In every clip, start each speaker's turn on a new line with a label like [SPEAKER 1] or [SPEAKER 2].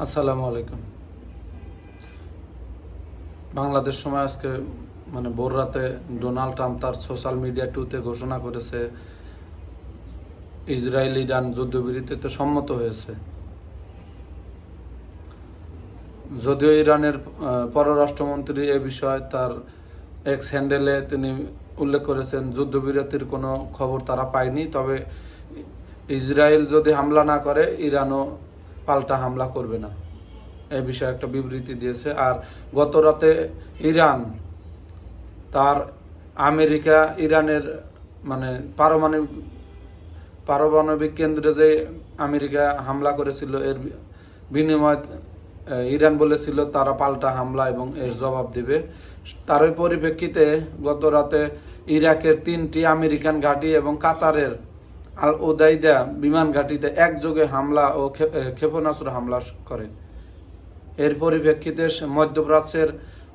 [SPEAKER 1] আসসালামু আলাইকুম। বাংলাদেশ সময় আজকে মানে ভোর রাতে ডোনাল্ড ট্রাম্প তার সোশ্যাল মিডিয়া টুতে ঘোষণা করেছে, ইসরায়েল ইরান যুদ্ধবিরতিতে সম্মত হয়েছে। যদিও ইরানের পররাষ্ট্রমন্ত্রী এ বিষয়ে তার এক্স হ্যান্ডেলে তিনি উল্লেখ করেছেন, যুদ্ধবিরতির কোনো খবর তারা পায়নি, তবে ইসরায়েল যদি হামলা না করে, ইরানও পাল্টা হামলা করবে না। এ বিষয়ে একটা বিবৃতি দিয়েছে। আর গত রাতে ইরান তার আমেরিকা, ইরানের মানে পারমাণবিক পারমাণবিক কেন্দ্রে যে আমেরিকা হামলা করেছিল, এর বিনিময়ে ইরান বলেছিল তারা পাল্টা হামলা এবং এর জবাব দেবে। তারই পরিপ্রেক্ষিতে গত রাতে ইরাকের তিনটি আমেরিকান ঘাঁটি এবং কাতারের আল ওদাইদা বিমান ঘাঁটিতে একযোগে হামলা ও ক্ষে- ক্ষেপণাস্ত্র হামলা করে। এর পরিপ্রেক্ষিতে মধ্যপ্রাচ্যের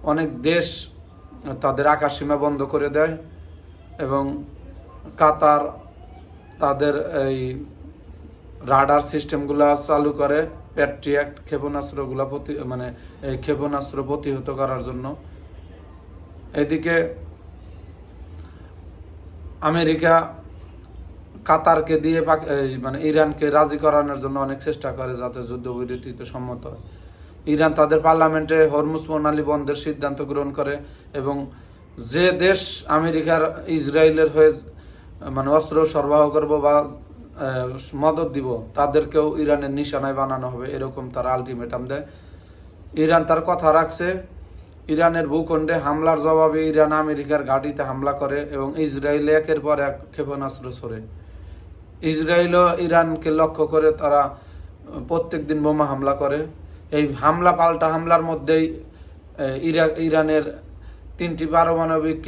[SPEAKER 1] অনেক দেশ তাদের আকাশ সীমা বন্ধ করে দেয় এবং কাতার তাদের এই রাডার সিস্টেমগুলো চালু করে প্যাট্রিয়াক্ট ক্ষেপণাস্ত্রগুলো প্রতি মানে ক্ষেপণাস্ত্র প্রতিহত করার জন্য। এদিকে আমেরিকা কাতারকে দিয়ে মানে ইরানকে রাজি করানোর জন্য অনেক চেষ্টা করে যাতে যুদ্ধবিরতিতে সম্মত হয়। ইরান তাদের পার্লামেন্টে হরমুজ প্রণালী বন্ধের সিদ্ধান্ত গ্রহণ করে এবং যে দেশ আমেরিকার ইসরায়েলের হয়ে মানে অস্ত্র সরবরাহ করব বা মদত দিব, তাদেরকেও ইরানের নিশানায় বানানো হবে এরকম তারা আলটিমেটাম দেয়। ইরান তার কথা রাখছে, ইরানের ভূখণ্ডে হামলার জবাবে ইরান আমেরিকার ঘাঁটিতে হামলা করে এবং ইসরায়েল একের পর এক ক্ষেপণাস্ত্র ছড়ে। ইসরায়েলও ইরানকে লক্ষ্য করে তারা প্রত্যেক দিন বোমা হামলা করে। এই হামলা, পাল্টা হামলার মধ্যেই ইরাক, ইরানের তিনটি পারমাণবিক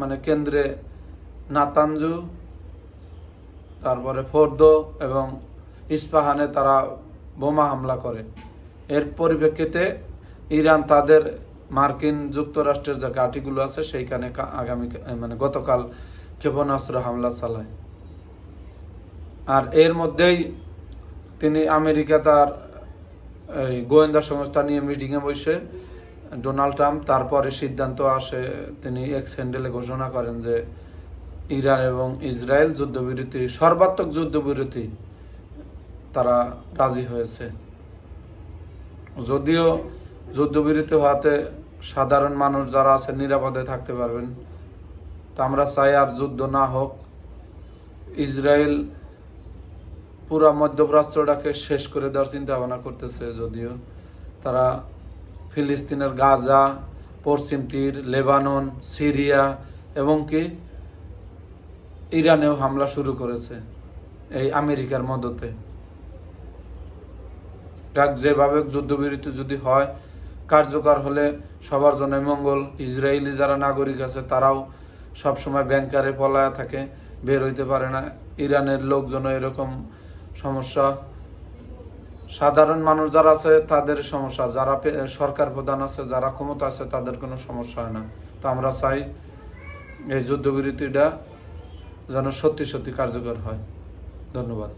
[SPEAKER 1] মানে কেন্দ্রে নাতানজু, তারপরে ফোর্দো এবং ইস্পাহানে তারা বোমা হামলা করে। এর পরিপ্রেক্ষিতে ইরান তাদের মার্কিন যুক্তরাষ্ট্রের যে ঘাঁটিগুলো আছে, সেইখানে আগামী মানে গতকাল ক্ষেপণাস্ত্র হামলা চালায়। আর এর মধ্যেই তিনি আমেরিকা তার, এই গোয়েন্দা সংস্থা নিয়ে মিটিংয়ে বসে ডোনাল্ড ট্রাম্প তারপরে সিদ্ধান্ত আসে, তিনি এক্স হ্যান্ডেলে ঘোষণা করেন যে ইরান এবং ইসরায়েল যুদ্ধবিরতি, সর্বাত্মক যুদ্ধবিরতি তারা রাজি হয়েছে। যদিও যুদ্ধবিরতি হওয়াতে সাধারণ মানুষ যারা আছে নিরাপদে থাকতে পারবেন। তা আমরা চাই আর যুদ্ধ না হোক, ইসরায়েল পুরা মধ্যপ্রাচ্যটাকে শেষ করে দেওয়ার চিন্তা ভাবনা করতেছে যদিও। তারা ফিলিস্তিনের গাজা, পশ্চিম তীর, লেবানন, সিরিয়া এবং কি ইরানেও হামলা শুরু করেছে এই আমেরিকার মদতে। যেভাবে যুদ্ধবিরতি যদি হয়, কার্যকর হলে সবার জন্য মঙ্গল। ইসরায়েলি যারা নাগরিক আছে, তারাও সবসময় ব্যাংকারে পলায় থাকে, বের হইতে পারে না। ইরানের লোকজন এরকম সমস্যা। সাধারণ মানুষ যারা আছে, তাদের সমস্যা। যারা সরকার প্রধান আছে, যারা ক্ষমতা আছে, তাদের কোনো সমস্যা হয় না। তো আমরা চাই এই যুদ্ধবিরতিটা যেন সত্যি সত্যি কার্যকর হয়। ধন্যবাদ।